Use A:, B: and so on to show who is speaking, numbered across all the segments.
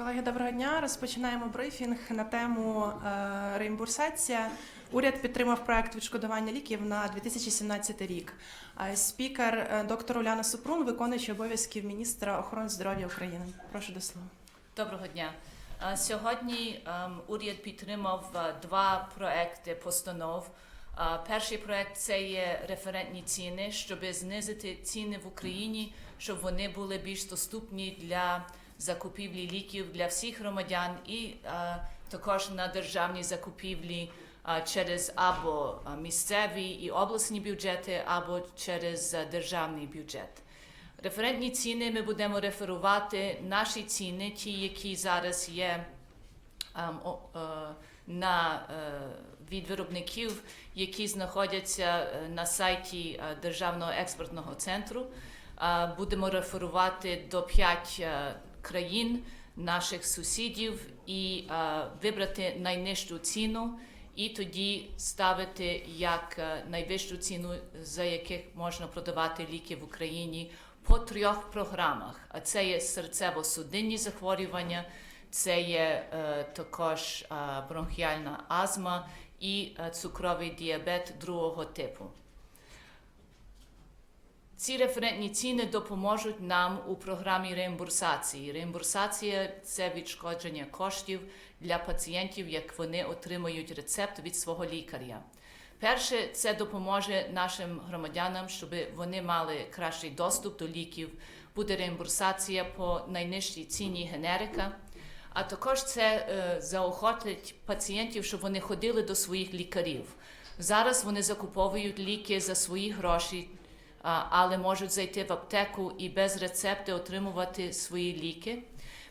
A: Колеги, доброго дня. Розпочинаємо брифінг на тему е, реімбурсація. Уряд підтримав проект відшкодування ліків на 2017 рік. Е, Спікер е, доктор Уляна Супрун, виконуючий обов'язків міністра охорони здоров'я України. Прошу до слова.
B: Доброго дня. Сьогодні ем, уряд підтримав е, два проекти постанов. Перший проект це є референтні ціни, щоб знизити ціни в Україні, щоб вони були більш доступні для закупівлі ліків для всіх громадян і е, також на державні закупівлі е, через або е, місцеві і обласні бюджети, або через державний бюджет. Референтні ціни ми будемо реферувати наші ціни, ті, які зараз є ем, на, від виробників, які знаходяться на сайті Державного експортного центру. Будемо реферувати до 5 країн наших сусідів і е, вибрати найнижчу ціну. І тоді ставити як е, найвищу ціну, за яких можна продавати ліки в Україні по трьох програмах. А це є серцево-судинні захворювання, це є е, також е, бронхіальна астма і е, цукровий діабет другого типу. Ці референтні ціни допоможуть нам у програмі реімбурсації. Реімбурсація це відшкодження коштів для пацієнтів, як вони отримують рецепт від свого лікаря. Перше, це допоможе нашим громадянам, щоб вони мали кращий доступ до ліків. Буде реімбурсація по найнижчій ціні генерика. А також це е, заохотить пацієнтів, щоб вони ходили до своїх лікарів. Зараз вони закуповують ліки за свої гроші, але можуть зайти в аптеку і без рецепти отримувати свої ліки.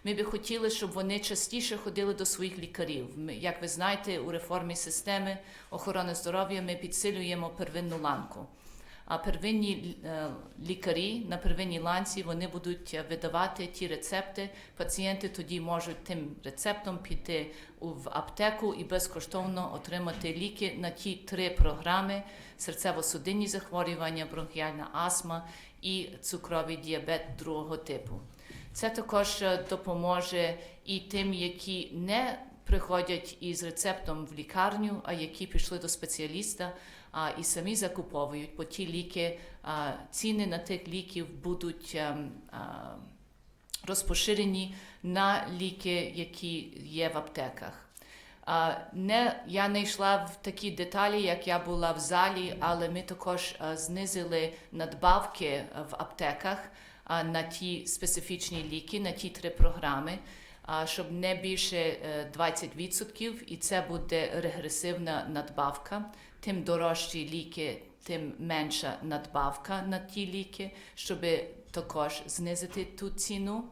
B: Ми би хотіли, щоб вони частіше ходили до своїх лікарів. Ми, як ви знаєте, у реформі системи охорони здоров'я ми підсилюємо первинну ланку. А первинні е, лікарі на первинній ланці вони будуть видавати ті рецепти. Пацієнти тоді можуть тим рецептом піти в аптеку і безкоштовно отримати ліки на ті три програми: серцево-судинні захворювання, бронхіальна астма і цукровий діабет другого типу. Це також е, допоможе і тим, які не приходять із рецептом в лікарню, а які пішли до спеціаліста а, і самі закуповують, бо ті ліки, а, ціни на тих ліків будуть ем, а, розпоширені на ліки, які є в аптеках. А, Не, я не йшла в такі деталі, як я була в залі, але ми також а, знизили надбавки в аптеках а, на ті специфічні ліки, на ті три програми, щоб не більше е, 20%, і це буде регресивна надбавка. Тим дорожчі ліки, тим менша надбавка на ті ліки, щоб також знизити ту ціну.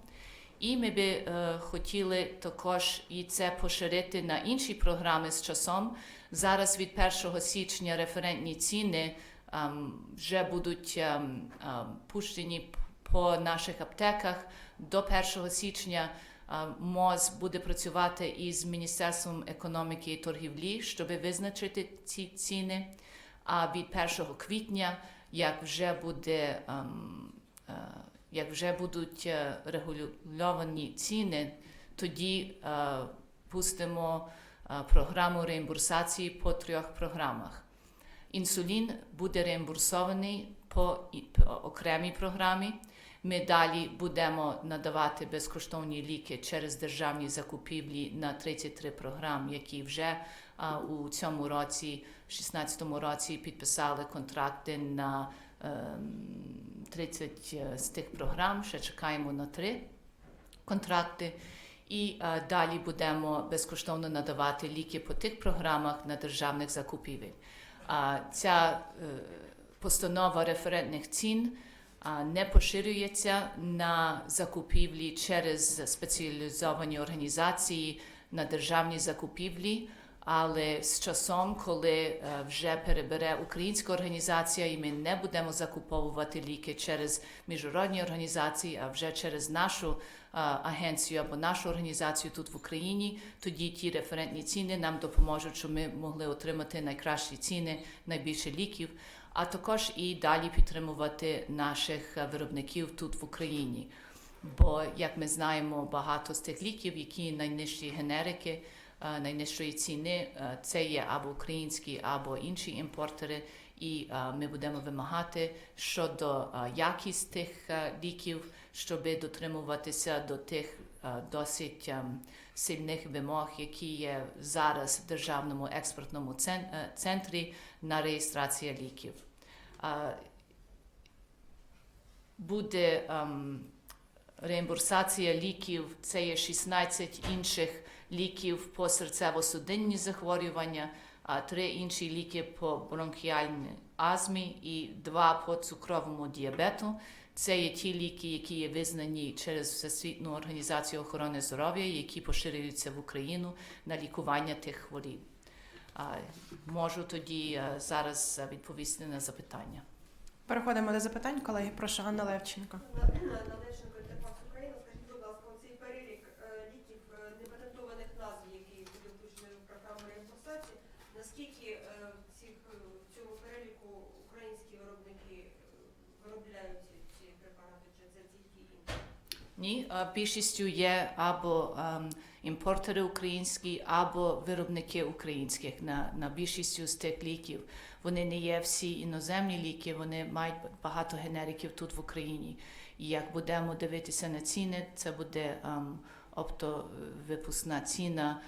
B: І ми би е, хотіли також і це поширити на інші програми з часом. Зараз від 1 січня референтні ціни ем, вже будуть ем, ем, пущені по наших аптеках. До 1 січня е, МОЗ буде працювати із Міністерством економіки і торгівлі, щоб визначити ці ціни. А від 1 квітня, як вже буде ем, е, як вже будуть е, регульовані ціни, тоді е, пустимо програму реімбурсації по трьох програмах. Інсулін буде реімбурсований по окремій програмі. Ми далі будемо надавати безкоштовні ліки через державні закупівлі на 33 програм, які вже а, у цьому році, в 2016 році, підписали контракти на ем, 30 з тих програм. Ще чекаємо на три контракти. І е, далі будемо безкоштовно надавати ліки по тих програмах на державних закупівель. А ця е, постанова референтних цін а, не поширюється на закупівлі через спеціалізовані організації на державні закупівлі. Але з часом, коли е, вже перебере українська організація, і ми не будемо закуповувати ліки через міжнародні організації, а вже через нашу е, агенцію або нашу організацію тут в Україні, тоді ті референтні ціни нам допоможуть, щоб ми могли отримати найкращі ціни, найбільше ліків, а також і далі підтримувати наших е, виробників тут в Україні. Бо, як ми знаємо, багато з тих ліків, які найнижчі генерики, е, найнижчої ціни, е, це є або українські, або інші імпортери. І ми будемо вимагати щодо якість тих ліків, щоб дотримуватися до тих досить ем, сильних вимог, які є зараз в державному експортному центрі на реєстрацію ліків. Буде ем, реімбурсація ліків, це є 16 інших ліків по серцево-судинні захворювання, три інші ліки по бронхіальній астмі і два по цукровому діабету. Це є ті ліки, які є визнані через Всесвітню організацію охорони здоров'я, які поширюються в Україну на лікування тих хворіб. Можу тоді е, зараз е, відповісти на запитання.
A: Переходимо до запитань, колеги. Прошу Анна Левченко.
C: Належенко Інтерфакс Україна. Скажіть, будь ласка, оцей перелік е, ліків е, непатентованих назв, які буде включені в програму реімбурсації, наскільки е, в цих, е, в цьому переліку українські виробники е, виробляють ці, ці препарати, чи це тільки інші?
B: Ні, більшістю є або ем, імпортери українські, або виробники українських на, на більшістю з тих ліків. Вони не є всі іноземні ліки, вони мають багато генериків тут в Україні. І як будемо дивитися на ціни, це буде ем, оптовипускна ціна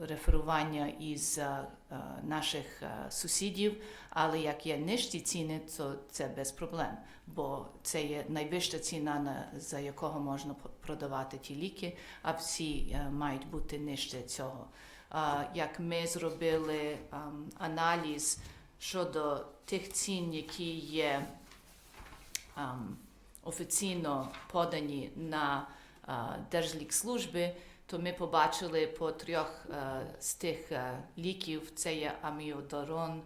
B: реферування із е, е, наших е, сусідів. Але як є нижчі ціни, то це без проблем, бо це є найвища ціна, за якого можна продавати ті ліки, а всі е, мають бути нижче цього. Як ми зробили ем, аналіз щодо тих цін, які є ем, офіційно подані на е, Держлікслужби, то ми побачили по трьох е, з тих е, ліків: це є аміодарон,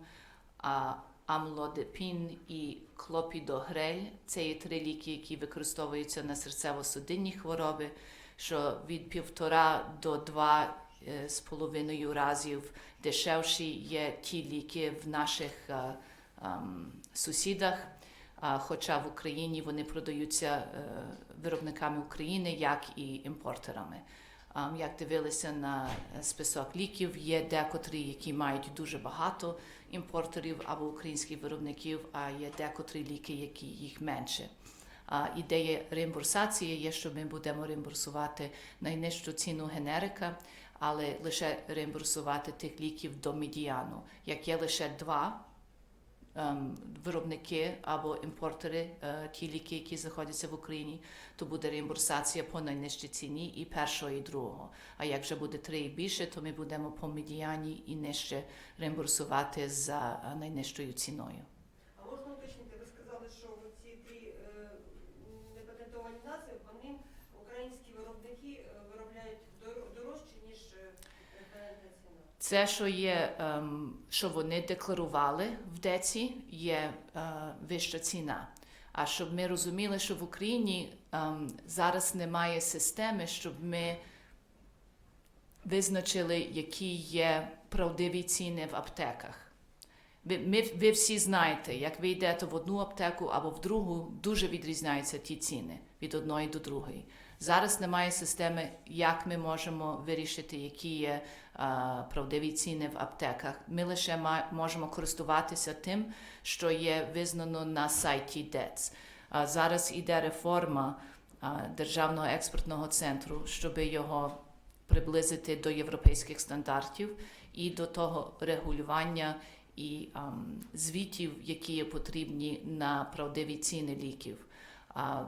B: а, амлодепін і клопідогрель. Це є три ліки, які використовуються на серцево-судинні хвороби, що від півтора до два з половиною разів дешевші є ті ліки в наших е, ем, сусідах. Хоча в Україні вони продаються е, виробниками України, як і імпортерами. Як дивилися на список ліків, є декотрі, які мають дуже багато імпортерів або українських виробників, а є декотрі ліки, які їх менше. А, Ідея реімбурсації є, що ми будемо реімбурсувати найнижчу ціну генерика, але лише реімбурсувати тих ліків до медіану. Як є лише два виробники або імпортери, е, ті ліки, які знаходяться в Україні, то буде реімбурсація по найнижчій ціні і першого, і другого. А як вже буде три і більше, то ми будемо по медіані і нижче реімбурсувати за е, найнижчою ціною.
C: А можна уточнити, ви сказали, що ці три е, непатентовані назви, вони українські виробники е, виробляють дор- дорожче, ніж е, референтна
B: Це, що є, ем, що вони декларували в ДЕЦі, є е, вища ціна. А щоб ми розуміли, що в Україні ем, зараз немає системи, щоб ми визначили, які є правдиві ціни в аптеках. Ви, ми, ви всі знаєте, як ви йдете в одну аптеку або в другу, дуже відрізняються ті ціни від одної до другої. Зараз немає системи, як ми можемо вирішити, які є а, правдиві ціни в аптеках. Ми лише можемо користуватися тим, що є визнано на сайті ДЕЦ. А, зараз іде реформа а, Державного експортного центру, щоб його приблизити до європейських стандартів і до того регулювання і ам, звітів, які є потрібні на правдиві ціни ліків. А,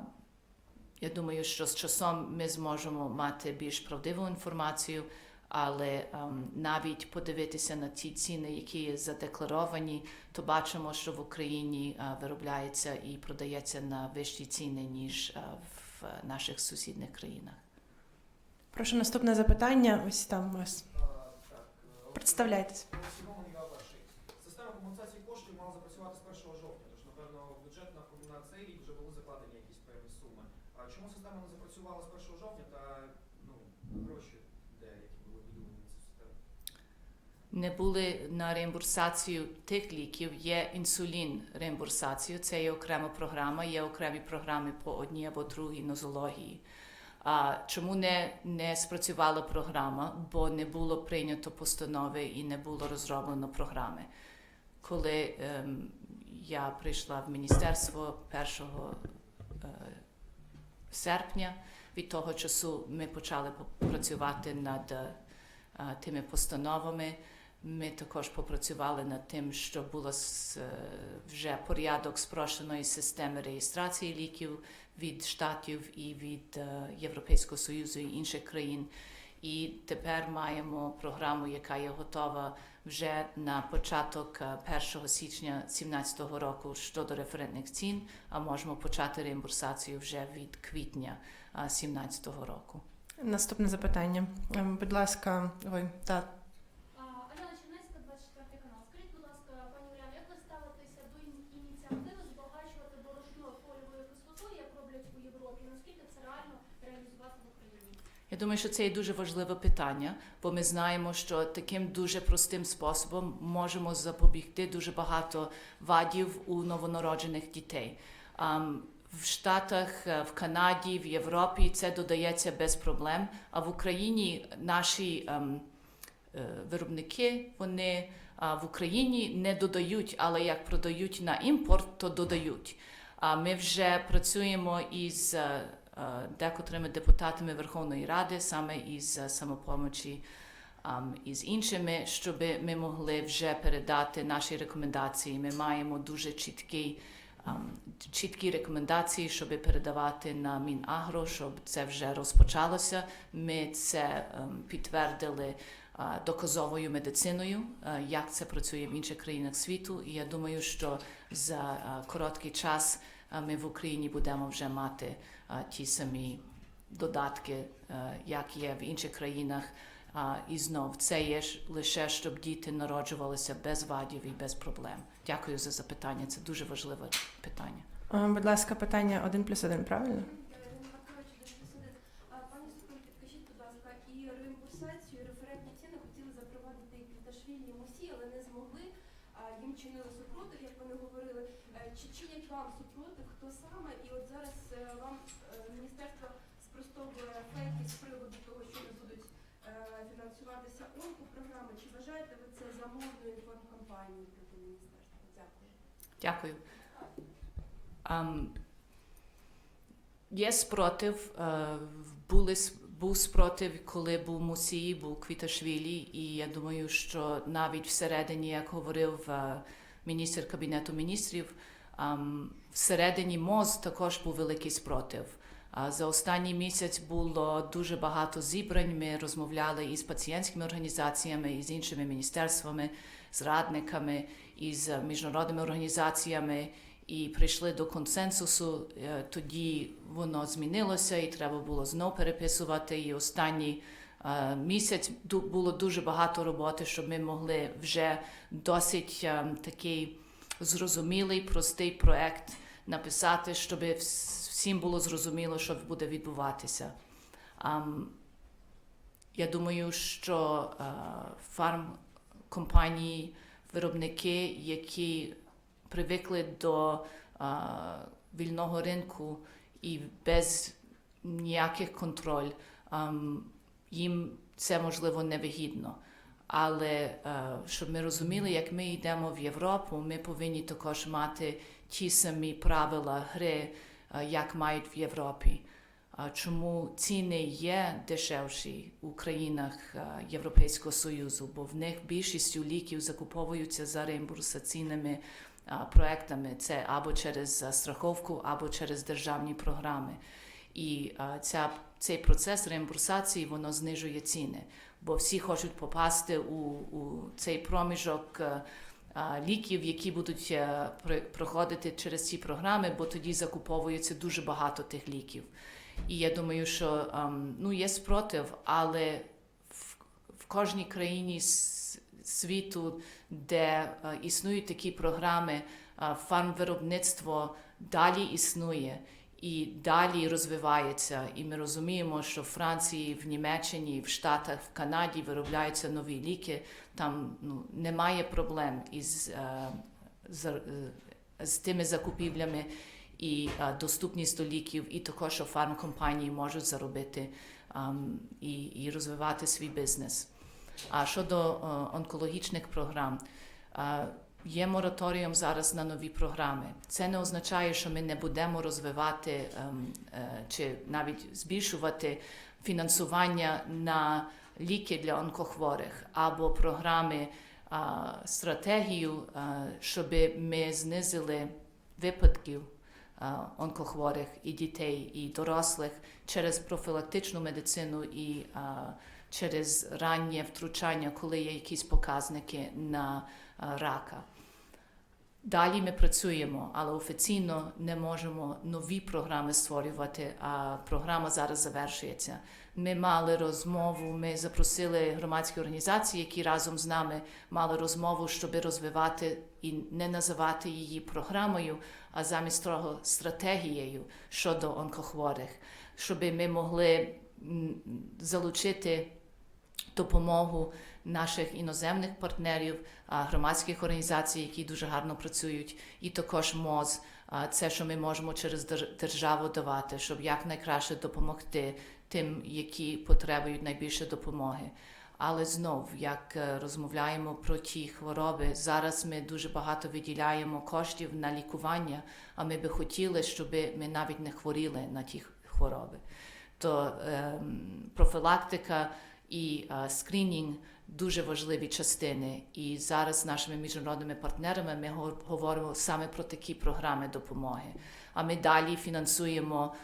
B: я думаю, що з часом ми зможемо мати більш правдиву інформацію, але ем, навіть подивитися на ті ціни, які задекларовані, то бачимо, що в Україні е, виробляється і продається на вищі ціни, ніж е, в наших сусідніх країнах.
A: Прошу наступне запитання. Ось там у вас. Представляйтесь.
D: Сімон я перший. Система компенсації коштів мала запрацювати з 1 жовтня, тож, напевно, в бюджет на, на цей рік вже були закладені якісь певні суми. А чому система не запрацювала з 1 жовтня та ну, гроші, де які були виділені на цю систему?
B: Не були на реімбурсацію тих ліків. Є інсулін реімбурсацію, це є окрема програма, є окремі програми по одній або другій нозології. А чому не, не спрацювала програма? Бо не було прийнято постанови і не було розроблено програми. Коли ем, я прийшла в міністерство 1 е, серпня, від того часу ми почали по- працювати над е, тими постановами. Ми також попрацювали над тим, що було е, вже порядок спрощеної системи реєстрації ліків від штатів і від е, Європейського Союзу і інших країн. І тепер маємо програму, яка є готова вже на початок е, 1 січня 2017 року щодо референтних цін, а можемо почати реімбурсацію вже від квітня 2017 року.
A: Наступне запитання. Ем, Будь ласка, ой, так.
E: А, Альона Чернецька, 24 канал. Скажіть, будь ласка, пані Уляно, як ви ставитеся до ін- ініціативи збагачувати борошно фолієвою кислотою, як роблять у Європі? Наскільки це реально реалізувати в Україні?
B: Я думаю, що це є дуже важливе питання, бо ми знаємо, що таким дуже простим способом можемо запобігти дуже багато вадів у новонароджених дітей. В Штатах, е, в Канаді, в Європі це додається без проблем. А в Україні наші ем, е, виробники вони в Україні не додають, але як продають на імпорт, то додають. А ми вже працюємо із е, декотрими депутатами Верховної Ради, саме із е, самопомочі ам, і з іншими, щоб ми могли вже передати наші рекомендації. Ми маємо дуже чіткий. ам, Чіткі рекомендації, щоб передавати на Мінагро, щоб це вже розпочалося. Ми це ем, підтвердили доказовою медициною, як це працює в інших країнах світу. І я думаю, що за короткий час ми в Україні будемо вже мати ті самі додатки, як є в інших країнах. А, і знов це є лише щоб діти народжувалися без вадів і без проблем. Дякую за запитання. Це дуже важливе питання.
A: Будь ласка, питання один плюс один правильно?
C: Ірина Маркович, дуже посадить. А, Пані Супрун, підкажіть, будь ласка, і реімбурсацію, і референтні ціни хотіли запровадити і Квіташвілі, і Мусі, але не змогли. А, Їм чинили супротив, як вони говорили. Е, Чи чинять вам супротив, хто саме? І от зараз е, вам е, міністерство спростовує фейки з приводу того, що не будуть е, фінансуватися онкопрограми. Чи вважаєте ви це замовною інформкампанією проти міністерства? Дякую.
B: Дякую. Ам, є спротив. е, були, був спротив, коли був Мусій, був Квіташвілі, і я думаю, що навіть всередині, як говорив е, міністр Кабінету міністрів, ам, всередині МОЗ також був великий спротив. За останній місяць було дуже багато зібрань. Ми розмовляли із пацієнтськими організаціями, і з іншими міністерствами, з радниками, із міжнародними організаціями, і прийшли до консенсусу. Е, Тоді воно змінилося, і треба було знов переписувати. І останній е, місяць було дуже багато роботи, щоб ми могли вже досить е, такий зрозумілий, простий проект написати, щоб всім було зрозуміло, що буде відбуватися. Я думаю, що е, фармкомпанії, виробники, які привикли до е, вільного ринку і без ніяких контроль, їм це можливо невигідно. Але е, щоб ми розуміли, як ми йдемо в Європу, ми повинні також мати ті самі правила гри, як мають в Європі. Чому ціни є дешевші у країнах е, Європейського Союзу? Бо в них більшістю ліків закуповуються за реімбурсаційними е, проектами. Це або через е, страховку, або через державні програми. І е, ця, цей процес реімбурсації воно знижує ціни, бо всі хочуть попасти у, у цей проміжок. Ліків, які будуть е, проходити через ці програми, бо тоді закуповується дуже багато тих ліків. І я думаю, що ем, ну, є спротив, але в, в кожній країні світу, де е, існують такі програми, е, фармвиробництво далі існує. І далі розвивається. І ми розуміємо, що в Франції, в Німеччині, в Штатах, в Канаді виробляються нові ліки. Там ну, немає проблем із, е, з, е, з тими закупівлями і е, доступність до ліків, і також що фармкомпанії можуть заробити і, і розвивати свій бізнес. А щодо онкологічних програм, є мораторіум зараз на нові програми. Це не означає, що ми не будемо розвивати ем, е, чи навіть збільшувати фінансування на ліки для онкохворих або програми стратегію, е, щоб ми знизили випадків е, онкохворих і дітей, і дорослих через профілактичну медицину і через раннє втручання, коли є якісь показники на рака. Далі ми працюємо, але офіційно не можемо нові програми створювати, а програма зараз завершується. Ми мали розмову, ми запросили громадські організації, які разом з нами мали розмову, щоб розвивати і не називати її програмою, а замість того стратегією щодо онкохворих, щоб ми могли залучити допомогу наших іноземних партнерів, громадських організацій, які дуже гарно працюють, і також МОЗ. Це, що ми можемо через дер- державу давати, щоб якнайкраще допомогти тим, які потребують найбільше допомоги. Але знов, як е, розмовляємо про ті хвороби, зараз ми дуже багато виділяємо коштів на лікування, а ми би хотіли, щоб ми навіть не хворіли на ті хвороби. То ем, профілактика і е, скринінг дуже важливі частини. І зараз з нашими міжнародними партнерами ми го- говоримо саме про такі програми допомоги. А ми далі фінансуємо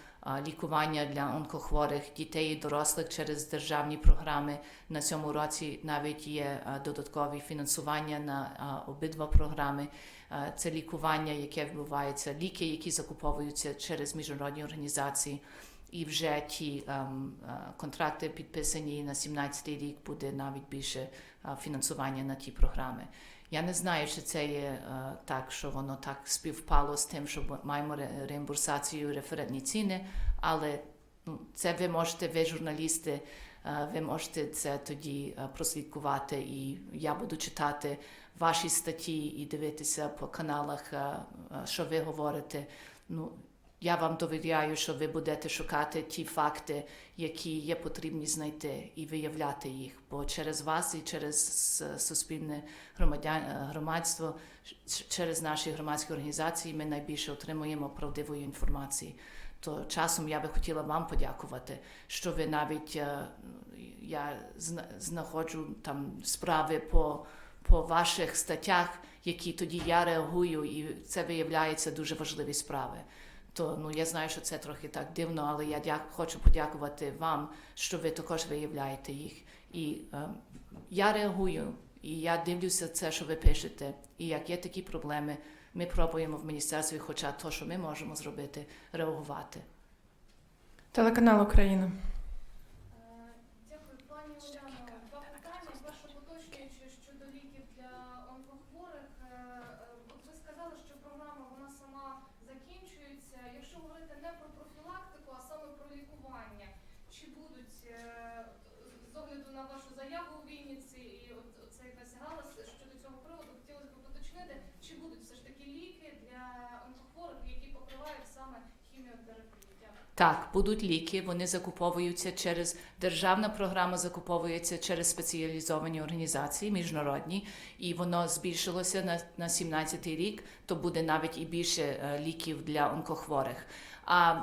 B: лікування для онкохворих дітей і дорослих через державні програми. На цьому році навіть є додаткові фінансування на обидва програми. Це лікування, яке відбувається, ліки, які закуповуються через міжнародні організації. І вже ті ем, е, контракти підписані на 17-й рік буде навіть більше е, фінансування на ті програми. Я не знаю, чи це є е, так, що воно так співпало з тим, що маємо ре- реімбурсацію референтні ціни, але ну, це ви можете, ви журналісти, е, ви можете це тоді е, прослідкувати, і я буду читати ваші статті і дивитися по каналах, е, що ви говорите. Ну, я вам довіряю, що ви будете шукати ті факти, які є потрібні знайти і виявляти їх. Бо через вас і через суспільне громадян, громадство, через наші громадські організації ми найбільше отримуємо правдивої інформації. То часом я би хотіла вам подякувати, що ви навіть я знаходжу там справи по, по ваших статтях, які тоді я реагую, і це виявляється дуже важливі справи. То ну я знаю, що це трохи так дивно, але я дя- хочу подякувати вам, що ви також виявляєте їх. І е, я реагую, і я дивлюся це, що ви пишете. І як є такі проблеми, ми пробуємо в міністерстві, хоча то, що ми можемо зробити, реагувати.
A: Телеканал Україна.
E: Е, Дякую, пані Уляно. Два питання. Перше уточнюючи щодо ліків для онкохворих. Е, е, От ви сказали, що програма вона сама закінчується. Якщо говорити не про профілактику, а саме про лікування, чи будуть е, з огляду на вашу заяву у Вінниці і от це якась галас щодо цього приводу, хотілося б уточнити, чи будуть все ж таки ліки для онкохворих, які покривають саме хіміотерапію? Дякую.
B: Так, будуть ліки, вони закуповуються через державна програма, закуповується через спеціалізовані організації міжнародні, і воно збільшилося на, на 17-й рік, то буде навіть і більше е, ліків для онкохворих. А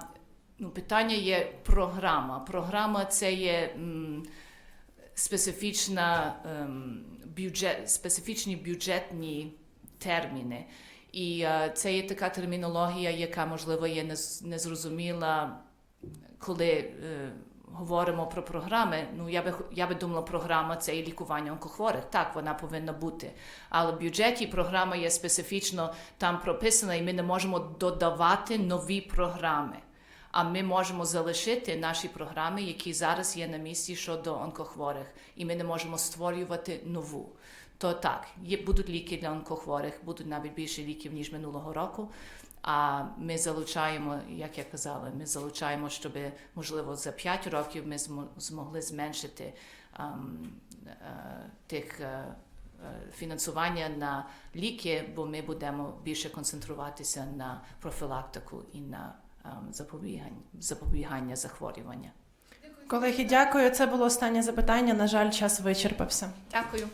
B: ну, питання є програма. Програма це є м, специфічна ем, бюджет, специфічні бюджетні терміни. І е, це є така термінологія, яка можливо є нез- незрозуміла, коли е, говоримо про програми. Ну я би я би думала, програма це і лікування онкохворих. Так, вона повинна бути. Але в бюджеті програма є специфічно там прописана, і ми не можемо додавати нові програми. А ми можемо залишити наші програми, які зараз є на місці щодо онкохворих, і ми не можемо створювати нову. То так, є будуть ліки для онкохворих, будуть навіть більше ліків ніж минулого року. А ми залучаємо, як я казала, ми залучаємо, щоб можливо за 5 років ми змо- змогли зменшити ем, е, тих е, е, фінансування на ліки, бо ми будемо більше концентруватися на профілактику і на ем, запобігання, запобігання захворювання.
A: Колеги, дякую. Це було останнє запитання. На жаль, час вичерпався.
B: Дякую.